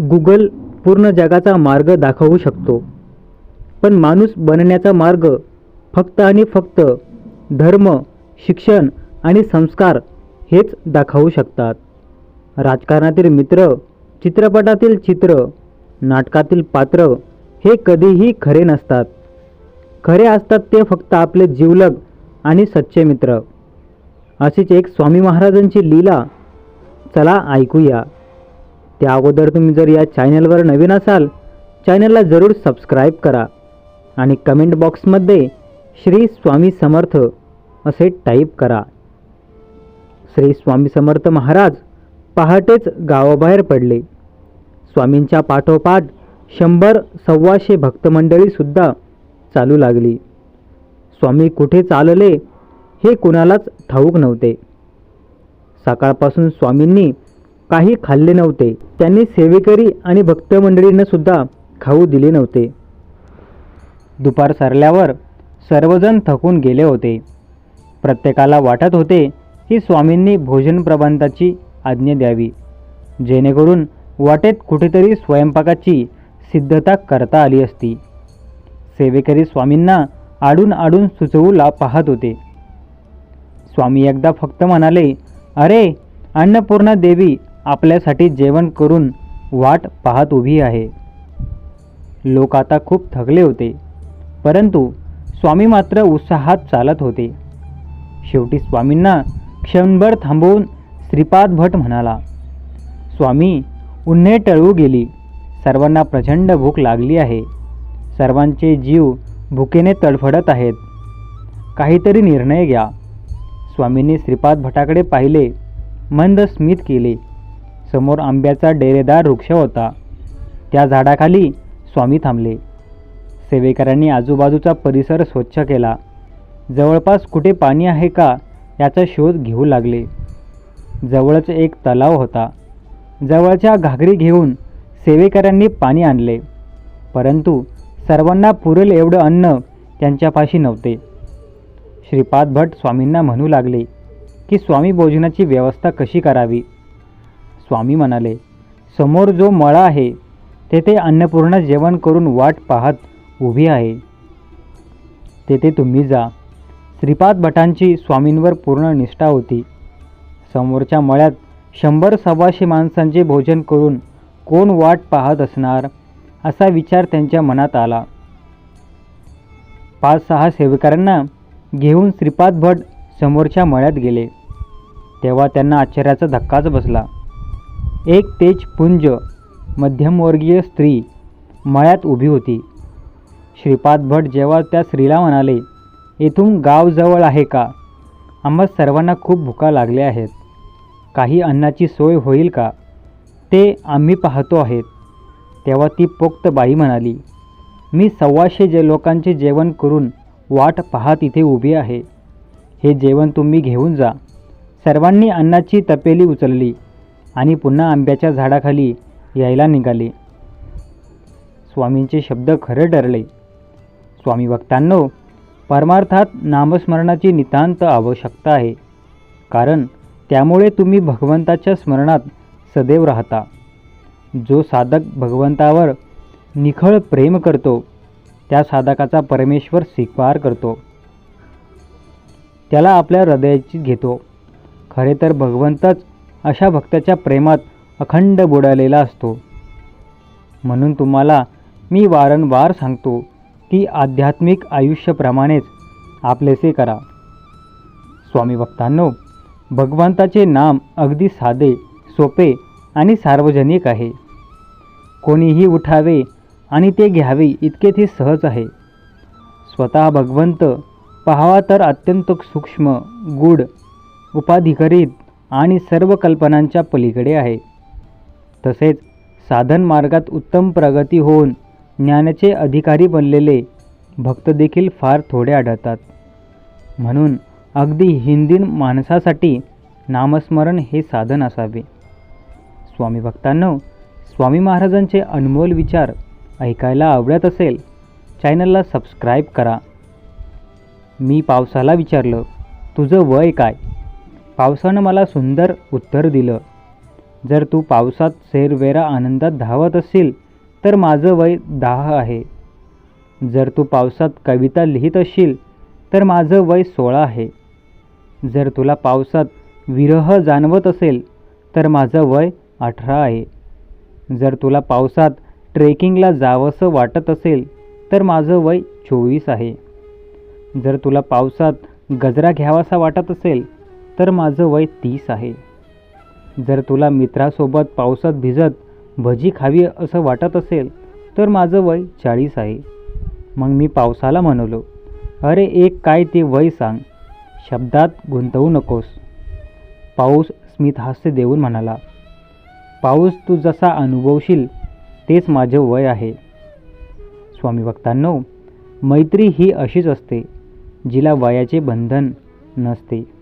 Google पूर्ण जगाचा मार्ग दाखवू शकतो. पण माणूस बनण्याचा मार्ग फक्त आणि फक्त धर्म शिक्षण आणि संस्कार हेच दाखवू शकतात. राजकारणातील मित्र चित्रपटातील चित्र नाटकातील पात्र हे कधीही खरे नसतात. खरे असतात ते फक्त आपले जीवलग आणि सच्चे मित्र. अशीच एक स्वामी महाराजांची लीला. चला ऐकूया. त्या अगोदर तुम्ही जर या चॅनलवर नवीन असाल चॅनलला जरूर सबस्क्राईब करा आणि कमेंट बॉक्समध्ये श्री स्वामी समर्थ असे टाईप करा. श्री स्वामी समर्थ महाराज पहाटेच गावाबाहेर पडले. स्वामींच्या पाठोपाठ शंभर सव्वाशे भक्तमंडळीसुद्धा चालू लागली. स्वामी कुठे चालले हे कुणालाच ठाऊक नव्हते. सकाळपासून स्वामींनी काही खाल्ले नव्हते. त्यांनी सेवेकरी आणि भक्तमंडळींना सुद्धा खाऊ दिले नव्हते. दुपार सरल्यावर सर्वजण थकून गेले होते. प्रत्येकाला वाटत होते की स्वामींनी भोजन प्रबंधाची आज्ञा द्यावी. जेणेकरून वाटेत कुठेतरी स्वयंपाकाची सिद्धता करता आली असती. सेवेकरी स्वामींना आडून आडून सुचवू ला पाहत होते. स्वामी एकदा फक्त म्हणाले अरे अन्नपूर्णा देवी आपल्यासाठी जेवण करून वाट पाहत उभी आहे. लोक आता खूप थकले होते परंतु स्वामी मात्र उत्साहात चालत होते. शेवटी स्वामींना क्षणभर थांबवून श्रीपाद भट म्हणाला स्वामी उन्हे टळू गेली. सर्वांना प्रचंड भूक लागली आहे. सर्वांचे जीव भुकेने तडफडत आहेत. काहीतरी निर्णय घ्या. स्वामींनी श्रीपाद भटाकडे पाहिले मंद स्मित केले. समोर आंब्याचा डेरेदार वृक्ष होता. त्या झाडाखाली स्वामी थांबले. सेवेकरांनी आजूबाजूचा परिसर स्वच्छ केला. जवळपास कुठे पाणी आहे का याचा शोध घेऊ लागले. जवळच एक तलाव होता. जवळच्या घागरी घेऊन सेवेकरांनी पाणी आणले. परंतु सर्वांना पुरेल एवढं अन्न त्यांच्यापाशी नव्हते. श्रीपाद भट स्वामींना म्हणू लागले की स्वामी भोजनाची व्यवस्था कशी करावी? स्वामी म्हणाले समोर जो मळा आहे तेथे अन्नपूर्णा जेवण करून वाट पाहत उभी आहे. तेथे तुम्ही जा. श्रीपाद भटांची स्वामींवर पूर्ण निष्ठा होती. समोरच्या मळ्यात शंभर सव्वाशे माणसांचे भोजन करून कोण वाट पाहत असणार असा विचार त्यांच्या मनात आला. पाच सहा सेवकांना घेऊन श्रीपाद भट समोरच्या मळ्यात गेले. तेव्हा त्यांना आश्चर्याचा धक्काच बसला. एक तेज पुंज मध्यमवर्गीय स्त्री मळ्यात उभी होती. श्रीपाद भट जेव्हा त्या स्त्रीला म्हणाले येथून गाव जवळ आहे का? आम्हा सर्वांना खूप भुका लागल्या आहेत. काही अन्नाची सोय होईल का? ते आम्ही पाहतो आहेत. तेव्हा ती पोक्त बाई म्हणाली मी सव्वाशे जे लोकांचे जेवण करून वाट पाहत इथे उभी आहे. हे जेवण तुम्ही घेऊन जा. सर्वांनी अन्नाची तपेली उचलली. आणि पुन्हा आंब्याच्या झाडाखाली यायला निघाले. स्वामींचे शब्द खरे ठरले स्वामी भक्तांनो परमार्थात नामस्मरणाची नितांत आवश्यकता आहे. कारण त्यामुळे तुम्ही भगवंताच्या स्मरणात सदैव राहता. जो साधक भगवंतावर निखळ प्रेम करतो त्या साधकाचा परमेश्वर स्वीकार करतो. त्याला आपल्या हृदयाची घेतो. खरे तर भगवंतच अशा भक्ताच्या प्रेमात अखंड बुडालेला असतो. म्हणून तुम्हाला मी वारंवार सांगतो की आध्यात्मिक आयुष्याप्रमाणेच आपलेसे करा. स्वामी भक्तांनो भगवंताचे नाम अगदी साधे सोपे आणि सार्वजनिक आहे. कोणीही उठावे आणि ते घ्यावे इतके ते सहज आहे. स्वतः भगवंत पाहावा तर अत्यंत सूक्ष्म गूढ उपाधिकरित आणि सर्व कल्पनांच्या पलीकडे आहे. तसेच साधन मार्गात उत्तम प्रगती होऊन ज्ञानाचे अधिकारी बनलेले भक्त देखील फार थोडे आढळतात. म्हणून अगदी हिंदीन माणसासाठी नामस्मरण हे साधन असावे. स्वामी भक्तांनो स्वामी महाराजांचे अनमोल विचार ऐकायला आवडत असेल चॅनलला सबस्क्राईब करा. मी पावसाला विचारलं तुझं वय काय? पावसानं मला सुंदर उत्तर दिलं. जर तू पावसात सैरवेरा आनंदात धावत असशील तर माझं वय दहा आहे. जर तू पावसात कविता लिहित असशील तर माझं वय सोळा आहे. जर तुला पावसात विरह जाणवत असेल तर माझं वय अठरा आहे. जर तुला पावसात ट्रेकिंगला जावंसं वाटत असेल तर माझं वय चोवीस आहे. जर तुला पावसात गजरा घ्यावासा वाटत असेल तर माझं वय तीस आहे. जर तुला मित्रासोबत पावसात भिजत भजी खावी असं वाटत असेल तर माझं वय चाळीस आहे. मग मी पावसाला म्हणलो अरे एक काय ते वय सांग. शब्दात गुंतवू नकोस. पाऊस स्मितहास्य देऊन म्हणाला पाऊस तू जसा अनुभवशील तेच माझं वय आहे. स्वामी भक्तांनो मैत्री ही अशीच असते जिला वयाचे बंधन नसते.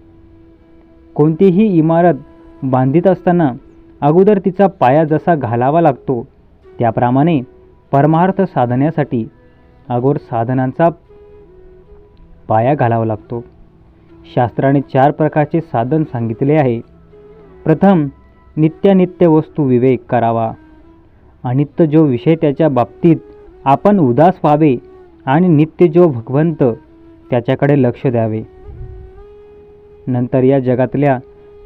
कोणतीही इमारत बांधित असताना अगोदर तिचा पाया जसा घालावा लागतो त्याप्रमाणे परमार्थ साधण्यासाठी अगोदर साधनांचा पाया घालावा लागतो. शास्त्राने चार प्रकारचे साधन सांगितले आहे. प्रथम नित्यानित्य वस्तू विवेक करावा. अनित्य जो विषय त्याच्या बाबतीत आपण उदास व्हावे आणि नित्य जो भगवंत त्याच्याकडे लक्ष द्यावे. नंतर या जगातल्या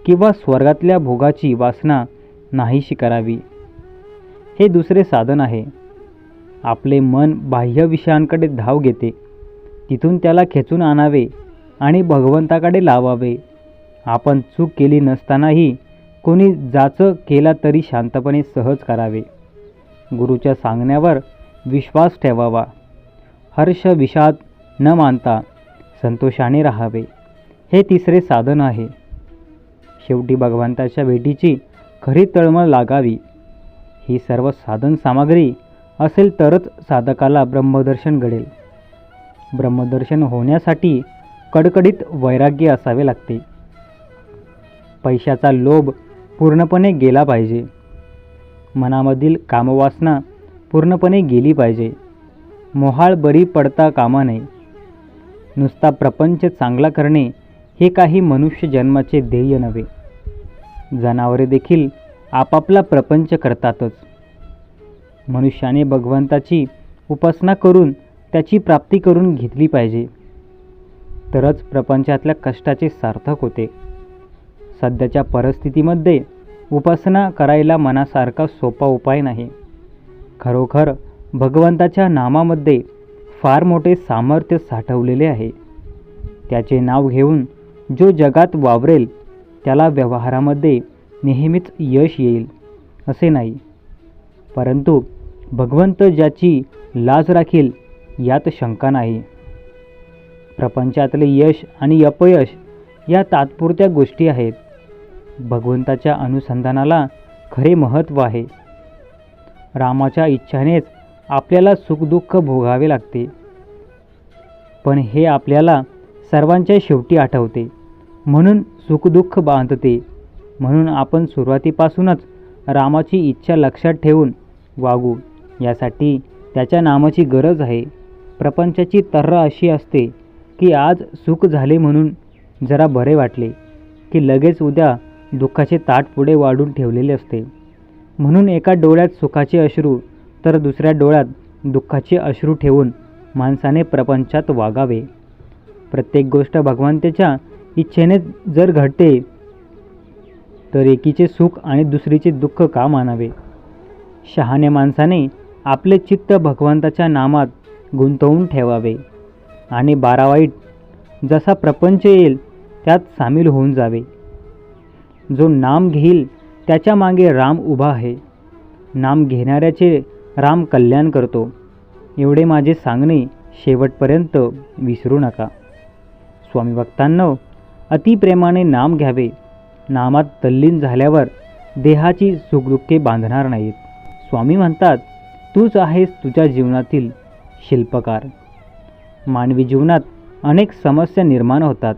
किंवा स्वर्गातल्या भोगाची वासना नाहीशी करावी. हे दुसरे साधन आहे. आपले मन बाह्य विषयांकडे धाव घेते. तिथून त्याला खेचून आणावे आणि भगवंताकडे लावावे. आपण चूक केली नसतानाही कोणी जाचं केला तरी शांतपणे सहज करावे. गुरुच्या सांगण्यावर विश्वास ठेवावा. हर्ष विषाद न मानता संतोषाने राहावे. हे तिसरे साधन आहे. शेवटी भगवंताच्या भेटीची खरी तळमळ लागावी. ही सर्व साधन सामग्री असेल तरच साधकाला ब्रह्मदर्शन घडेल. ब्रह्मदर्शन होण्यासाठी कडकडीत वैराग्य असावे लागते. पैशाचा लोभ पूर्णपणे गेला पाहिजे. मनामधील कामवासना पूर्णपणे गेली पाहिजे. मोहाळ बरी पडता कामा नये. नुसता प्रपंच चांगला करणे हे काही मनुष्य जन्माचे ध्येय नव्हे. जनावरे देखील आपापला प्रपंच करतातच. मनुष्याने भगवंताची उपासना करून त्याची प्राप्ती करून घेतली पाहिजे. तरच प्रपंचातल्या कष्टाचे सार्थक होते. सध्याच्या परिस्थितीमध्ये उपासना करायला मनासारखा सोपा उपाय नाही. खरोखर भगवंताच्या नामामध्ये फार मोठे सामर्थ्य साठवलेले आहे. त्याचे नाव घेऊन जो जगात वावरेल त्याला व्यवहारामध्ये नेहमीच यश येईल असे नाही. परंतु भगवंत ज्याची लाज राखील यात शंका नाही. प्रपंचातले यश आणि अपयश या तात्पुरत्या गोष्टी आहेत. भगवंताच्या अनुसंधानाला खरे महत्त्व आहे. रामाच्या इच्छानेच आपल्याला सुखदुःख भोगावे लागते. पण हे आपल्याला सर्वांच्या शेवटी आठवते. म्हणून सुखदुःख बांधते. म्हणून आपण सुरुवातीपासूनच रामाची इच्छा लक्षात ठेवून वागू. यासाठी त्याच्या नामाची गरज आहे. प्रपंचाची तर्रा अशी असते की आज सुख झाले म्हणून जरा बरे वाटले की लगेच उद्या दुःखाचे ताट पुढे वाढून ठेवलेले असते. म्हणून एका डोळ्यात सुखाचे अश्रू तर दुसऱ्या डोळ्यात दुःखाचे अश्रू ठेवून माणसाने प्रपंचात वागावे. प्रत्येक गोष्ट भगवंतेच्या इच्छेने जर घडते तर एकीचे सुख आणि दुसरीचे दुःख का मानावे? शहाण्या माणसाने आपले चित्त भगवंताच्या नामात गुंतवून ठेवावे आणि बारा वाईट जसा प्रपंच येईल त्यात सामील होऊन जावे. जो नाम घेईल त्याच्यामागे राम उभा आहे. नाम घेणाऱ्याचे राम कल्याण करतो. एवढे माझे सांगणे शेवटपर्यंत विसरू नका. स्वामी भक्तांनो अतिप्रेमाने नाम घ्यावे. नामात तल्लीन झाल्यावर देहाची सुखदुःखे बांधणार नाहीत. स्वामी म्हणतात तूच आहेस तुझ्या जीवनातील शिल्पकार. मानवी जीवनात अनेक समस्या निर्माण होतात.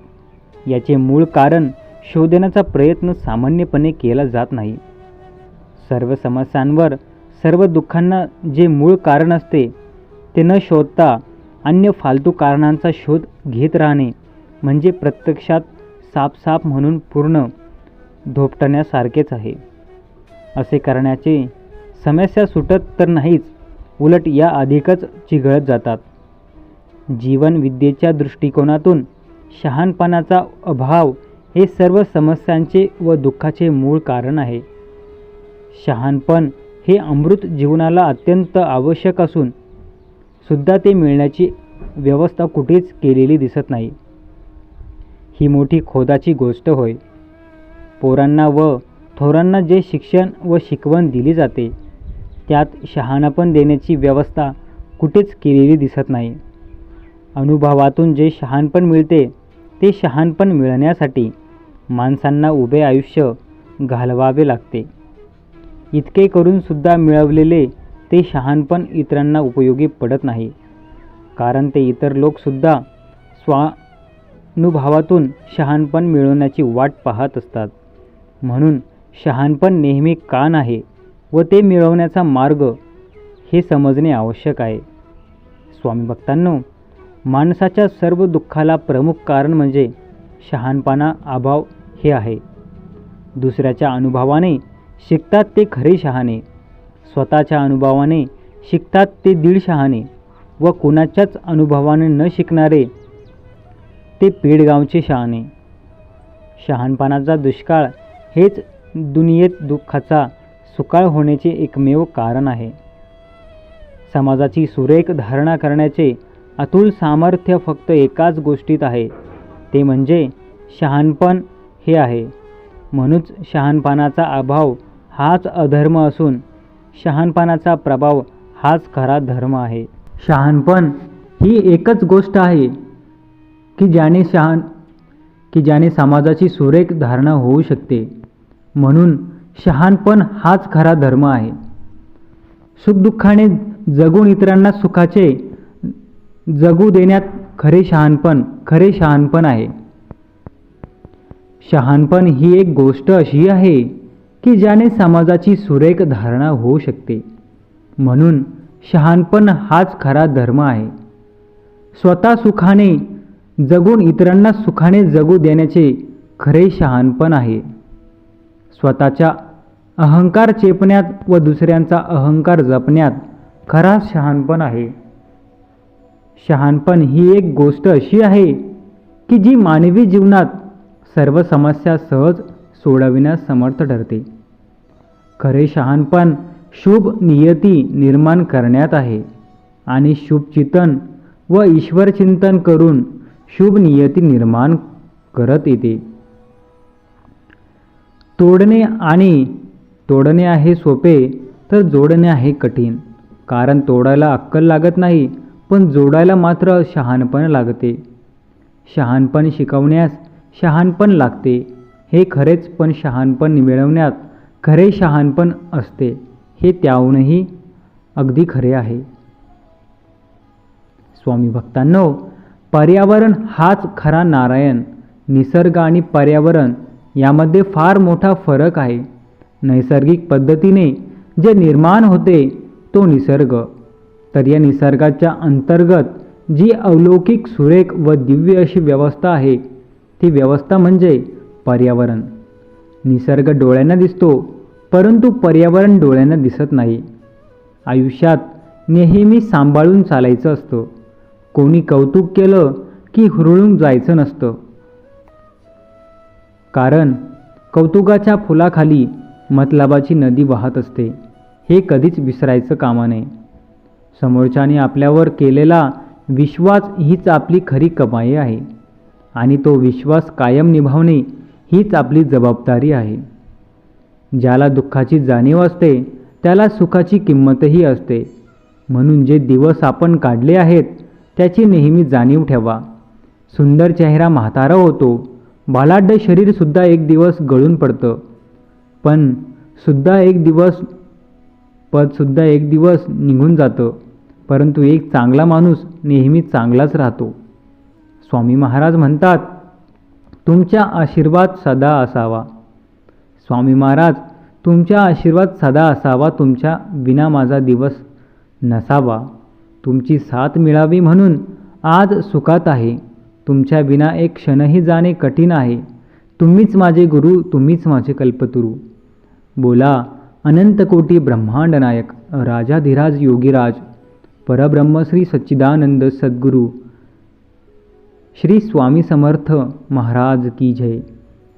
याचे मूळ कारण शोधण्याचा प्रयत्न सामान्यपणे केला जात नाही. सर्व समस्यांवर सर्व दुःखांना जे मूळ कारण असते ते न शोधता अन्य फालतू कारणांचा शोध घेत राहणे म्हणजे प्रत्यक्षात सापसाप म्हणून पूर्ण धोपटण्यासारखेच आहे. असे करण्याचे समस्या सुटत तर नाहीच उलट या अधिकच चिघळत जातात. जीवनविद्येच्या दृष्टिकोनातून शहाणपणाचा अभाव हे सर्व समस्यांचे व दुःखाचे मूळ कारण आहे. शहाणपण हे अमृत जीवनाला अत्यंत आवश्यक असून सुद्धा ते मिळण्याची व्यवस्था कुठेच केलेली दिसत नाही. ही मोठी खोदाची गोष्ट होय. पोरांना व थोरांना जे शिक्षण व शिकवण दिली जाते त्यात शहाणपण देण्याची व्यवस्था कुठेच केलेली दिसत नाही. अनुभवातून जे शहाणपण मिळते ते शहाणपण मिळण्यासाठी माणसांना उभे आयुष्य घालवावे लागते. इतके करूनसुद्धा मिळवलेले ते शहाणपण इतरांना उपयोगी पडत नाही. कारण ते इतर लोकसुद्धा स्वा अनुभवातून शहाणपण मिळवण्याची वाट पाहत असतात. म्हणून शहाणपण नेहमी कान आहे व ते मिळवण्याचा मार्ग हे समजणे आवश्यक आहे. स्वामी भक्तांनो माणसाच्या सर्व दुःखाला प्रमुख कारण म्हणजे शहाणपणा अभाव हे आहे. दुसऱ्याच्या अनुभवाने शिकतात ते खरे शहाणे स्वतःच्या अनुभवाने शिकतात ते दीड शहाणे व कुणाच्याच अनुभवाने न शिकणारे ते पेडगावचे शहाणे. शहाणपणाचा दुष्काळ हेच दुनियेत दुःखाचा सुकाळ होण्याचे एकमेव कारण आहे. समाजाची सुरेख धारणा करण्याचे अतुल सामर्थ्य फक्त एकाच गोष्टीत आहे ते म्हणजे शहाणपण हे आहे. म्हणूनच शहाणपणाचा अभाव हाच अधर्म असून शहाणपणाचा प्रभाव हाच खरा धर्म आहे. शहाणपण ही एकच गोष्ट आहे की ज्याने शहाण की ज्याने समाजाची सुरेख धारणा होऊ शकते. म्हणून शहाणपण हाच खरा धर्म आहे. सुखदुःखाने जगून इतरांना सुखाचे जगू देण्यात खरे शहाणपण खरे शहाणपण आहे. शहाणपण ही एक गोष्ट अशी आहे की ज्याने समाजाची सुरेख धारणा होऊ शकते. म्हणून शहाणपण हाच खरा धर्म आहे. स्वतः सुखाने जगून इतरांना सुखाने जगू देण्याचे खरे शहाणपण आहे. स्वतःच्या अहंकार चेपण्यात व दुसऱ्यांचा अहंकार जपण्यात खरा शहाणपण आहे. शहाणपण ही एक गोष्ट अशी आहे की जी मानवी जीवनात सर्व समस्या सहज सोडविण्यास समर्थ ठरते. खरे शहाणपण शुभ नियती निर्माण करण्यात आहे आणि शुभचितन व ईश्वरचिंतन करून शुभ नियती निर्माण करत येते. तोडणे आणि तोडणे आहे सोपे तर जोडणे आहे कठीण. कारण तोडायला अक्कल लागत नाही पण जोडायला मात्र शहाणपण लागते. शहाणपण शिकवण्यास शहाणपण लागते. हे खरेच पण शहाणपण मिळवण्यात खरे शहाणपण असते. हे त्याहूनही अगदी खरे आहे. स्वामी भक्तांनो पर्यावरण हाच खरा नारायण. निसर्ग आणि पर्यावरण यामध्ये फार मोठा फरक आहे. नैसर्गिक पद्धतीने जे निर्माण होते तो निसर्ग. तर या निसर्गाच्या अंतर्गत जी अलौकिक सुरेख व दिव्य अशी व्यवस्था आहे ती व्यवस्था म्हणजे पर्यावरण. निसर्ग डोळ्यांना दिसतो परंतु पर्यावरण डोळ्यांना दिसत नाही. आयुष्यात नेहमी सांभाळून चालायचं असतं. कोणी कौतुक केलं की हुरळून जायचं नसतं. कारण कौतुकाच्या फुलाखाली मतलबाची नदी वाहत असते. हे कधीच विसरायचं कामा नये. समोरच्याने आपल्यावर केलेला विश्वास हीच आपली खरी कमाई आहे. आणि तो विश्वास कायम निभावणे हीच आपली जबाबदारी आहे. ज्याला दुःखाची जाणीव असते त्याला सुखाची किंमतही असते. म्हणून जे दिवस आपण काढले आहेत त्याची नेहमी जाणीव ठेवा. सुंदर चेहरा म्हातारा होतो. बालाढ्य शरीरसुद्धा एक दिवस गळून पडतं. पण सुद्धा एक दिवस पदसुद्धा एक दिवस निघून जातं. परंतु एक चांगला माणूस नेहमी चांगलाच राहतो. स्वामी महाराज म्हणतात तुमचा आशीर्वाद सदा असावा. स्वामी महाराज तुमचा आशीर्वाद सदा असावा तुमच्या विना माझा दिवस नसावा. तुमची साथ मिळावी म्हणून आज सुखात आहे. तुमच्या विना एक क्षणही जाणे कठीण आहे. तुम्हीच माझे गुरु तुम्हीच माझे कल्पतुरू. बोला अनंतकोटी ब्रह्मांड नायक राजाधिराज योगीराज परब्रह्म श्री सच्चिदानंद सद्गुरू श्री स्वामी समर्थ महाराज की जय.